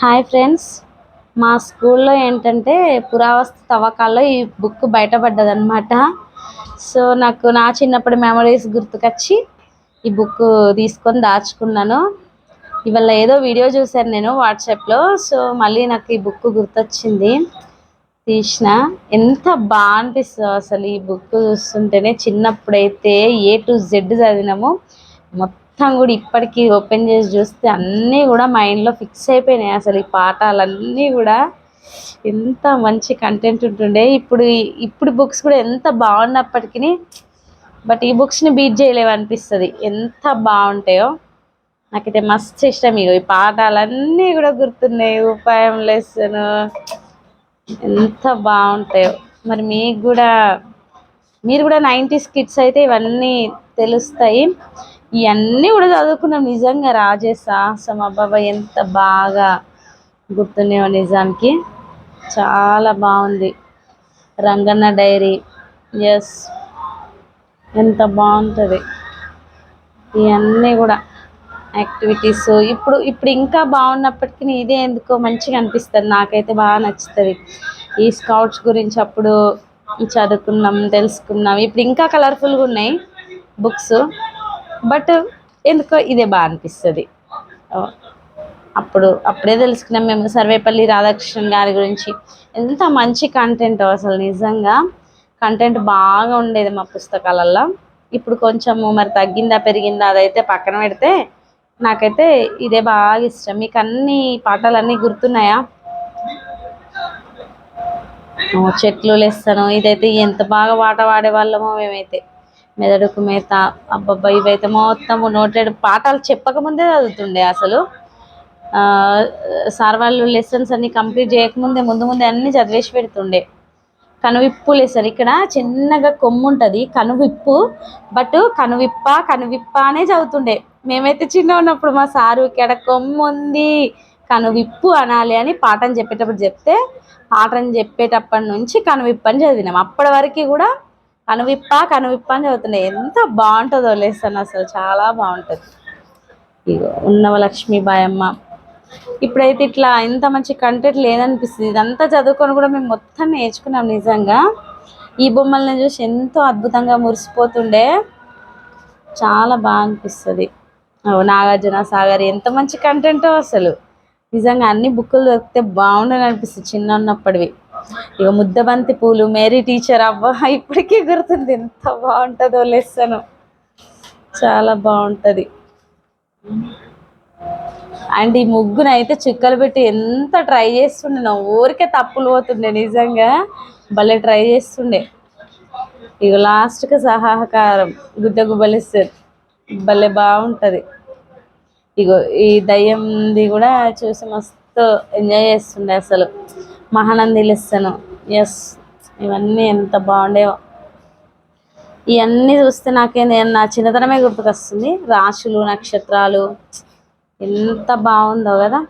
Hi friends మా స్కూల్లో ఏంటంటే పురావస్తు తవ్వకాల్లో ఈ బుక్ బయటపడ్డదన్నమాట. సో నాకు నా చిన్నప్పటి మెమరీస్ గుర్తుకొచ్చి ఈ బుక్ తీసుకొని దాచుకున్నాను. ఇవాళ ఏదో వీడియో చూశాను నేను వాట్సాప్లో సో మళ్ళీ నాకు ఈ బుక్ గుర్తొచ్చింది. తీసిన. ఎంత బాగా అనిపిస్తుంది అసలు ఈ బుక్ చూస్తుంటేనే చిన్నప్పుడైతే ఏ టు జెడ్ చదివినాము. మొత్తం మొత్తం కూడా ఇప్పటికీ ఓపెన్ చేసి చూస్తే అన్నీ కూడా మైండ్లో ఫిక్స్ అయిపోయినాయి అసలు ఈ పాఠాలన్నీ కూడా. ఎంత మంచి కంటెంట్ ఉంటుండే. ఇప్పుడు ఇప్పుడు బుక్స్ కూడా ఎంత బాగున్నప్పటికీ బట్ ఈ బుక్స్ని బీట్ చేయలేవు అనిపిస్తుంది. ఎంత బాగుంటాయో. నాకైతే మస్తు ఇష్టం ఇగో ఈ పాఠాలన్నీ కూడా గుర్తున్నాయి. ఉపాయం లెసన్ ఎంత బాగుంటాయో. మరి మీకు కూడా మీరు కూడా నైంటీస్ కిడ్స్ అయితే ఇవన్నీ తెలుస్తాయి. ఇవన్నీ కూడా చదువుకున్నాం. నిజంగా రాజేష్ సాహసం అబ్బాబా ఎంత బాగా గుర్తున్నాయో నిజానికి. చాలా బాగుంది. రంగన్న డైరీ. ఎస్ ఎంత బాగుంటుంది. ఇవన్నీ కూడా యాక్టివిటీస్. ఇప్పుడు ఇప్పుడు ఇంకా బాగున్నప్పటికీ ఇదే ఎందుకో మంచిగా అనిపిస్తుంది. నాకైతే బాగా నచ్చుతుంది. ఈ స్కౌట్స్ గురించి అప్పుడు చదువుకున్నాం తెలుసుకున్నాం. ఇప్పుడు ఇంకా కలర్ఫుల్గా ఉన్నాయి బుక్స్. బట్ ఎందుకో ఇదే బాగా అనిపిస్తుంది. అప్పుడు అప్పుడే తెలుసుకున్నాం మేము సర్వేపల్లి రాధాకృష్ణన్ గారి గురించి. ఎంత మంచి కంటెంట్ అసలు నిజంగా. కంటెంట్ బాగా ఉండేది మా పుస్తకాలల్లో. ఇప్పుడు కొంచెము మరి తగ్గిందా పెరిగిందా అదైతే పక్కన పెడితే నాకైతే ఇదే బాగా ఇష్టం. మీకు అన్ని పాటలన్నీ గుర్తున్నాయా? చెట్లు లేస్తాను. ఇదైతే ఎంత బాగా పాట పాడేవాళ్ళమో మేమైతే. మెదడుకు మేత అబ్బబ్బా ఇవైతే మొత్తం నోటెడ్ పాఠాలు చెప్పకముందే చదువుతుండే అసలు. సార్ వాళ్ళు లెసన్స్ అన్ని కంప్లీట్ చేయకముందే ముందు ముందే అన్నీ చదివేసి పెడుతుండే. కనువిప్పు లెసన్ ఇక్కడ చిన్నగా కొమ్ము ఉంటుంది కనువిప్పు. బట్ కనువిప్ప కనువిప్ప అనే చదువుతుండే. మేమైతే చిన్న ఉన్నప్పుడు మా సారు ఇక్కడ కొమ్ము ఉంది కనువిప్పు అనాలి అని పాఠం చెప్పేటప్పుడు చెప్తే పాఠం చెప్పేటప్పటి నుంచి కనువిప్పు అని చదివినాం. అప్పటి వరకు కూడా కనువిప్ప కనువిప్ప అని చదువుతున్నాయి ఎంత బాగుంటుందో లేస్తాను అసలు. చాలా బాగుంటుంది. ఇగో ఉన్నవ లక్ష్మీబాయమ్మ ఇప్పుడైతే ఇట్లా ఇంత మంచి కంటెంట్ లేదనిపిస్తుంది. ఇదంతా చదువుకొని కూడా మేము మొత్తం నేర్చుకున్నాం నిజంగా. ఈ బొమ్మల్ని చూసి ఎంతో అద్భుతంగా మురిసిపోతుండే. చాలా బాగా అనిపిస్తుంది. నాగార్జున సాగర్ ఎంత మంచి కంటెంటో అసలు. నిజంగా అన్ని బుక్కులు దొరికితే బాగుండని అనిపిస్తుంది చిన్న ఉన్నప్పటివి ఇక ముద్దబంతి పూలు మేరీ టీచర్ అవ్వ ఇప్పటికీ గుర్తుంది ఎంత బాగుంటుందో లెసను. చాలా బాగుంటుంది. అండ్ ఈ ముగ్గును అయితే చుక్కలు పెట్టి ఎంత ట్రై చేస్తుండే నా ఊరికే తప్పులు పోతుండే నిజంగా. భలే ట్రై చేస్తుండే. ఇక లాస్ట్కి సహకారం గుడ్డ గుబ్బలిస్తారు భలే బాగుంటుంది. ఇగో ఈ దయ్యంది కూడా చూసి మస్తు ఎంజాయ్ చేస్తుండే అసలు. మహానంది ఎస్ ఇవన్నీ ఎంత బాగుండేవో. ఇవన్నీ చూస్తే నాకేంది నా చిన్నతనమే గుర్తుకొస్తుంది. రాశులు నక్షత్రాలు ఎంత బాగుందో కదా.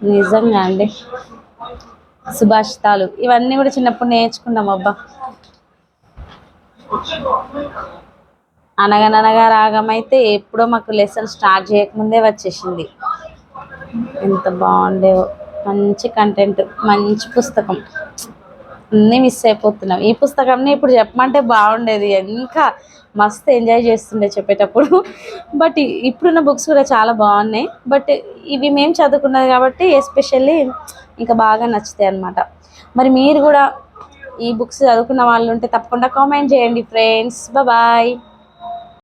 నిజంగా అండి. సుభాషితాలు ఇవన్నీ కూడా చిన్నప్పుడు నేర్చుకున్నాం అబ్బా. అనగననగా రాగం అయితే ఎప్పుడో మాకు లెసన్ స్టార్ట్ చేయకముందే వచ్చేసింది. ఎంత బాగుండేవో. మంచి కంటెంట్ మంచి పుస్తకం. అన్నీ మిస్ అయిపోతున్నాం. ఈ పుస్తకంని ఇప్పుడు చెప్పమంటే బాగుండేది. ఇంకా మస్తు ఎంజాయ్ చేస్తుండే చెప్పేటప్పుడు. బట్ ఇప్పుడున్న బుక్స్ కూడా చాలా బాగున్నాయి. బట్ ఇవి మేము చదువుకున్నది కాబట్టి ఎస్పెషల్లీ ఇంకా బాగా నచ్చుతాయి అనమాట మరి మీరు కూడా ఈ బుక్స్ చదువుకున్న వాళ్ళు ఉంటే తప్పకుండా కామెంట్ చేయండి ఫ్రెండ్స్ బాయ్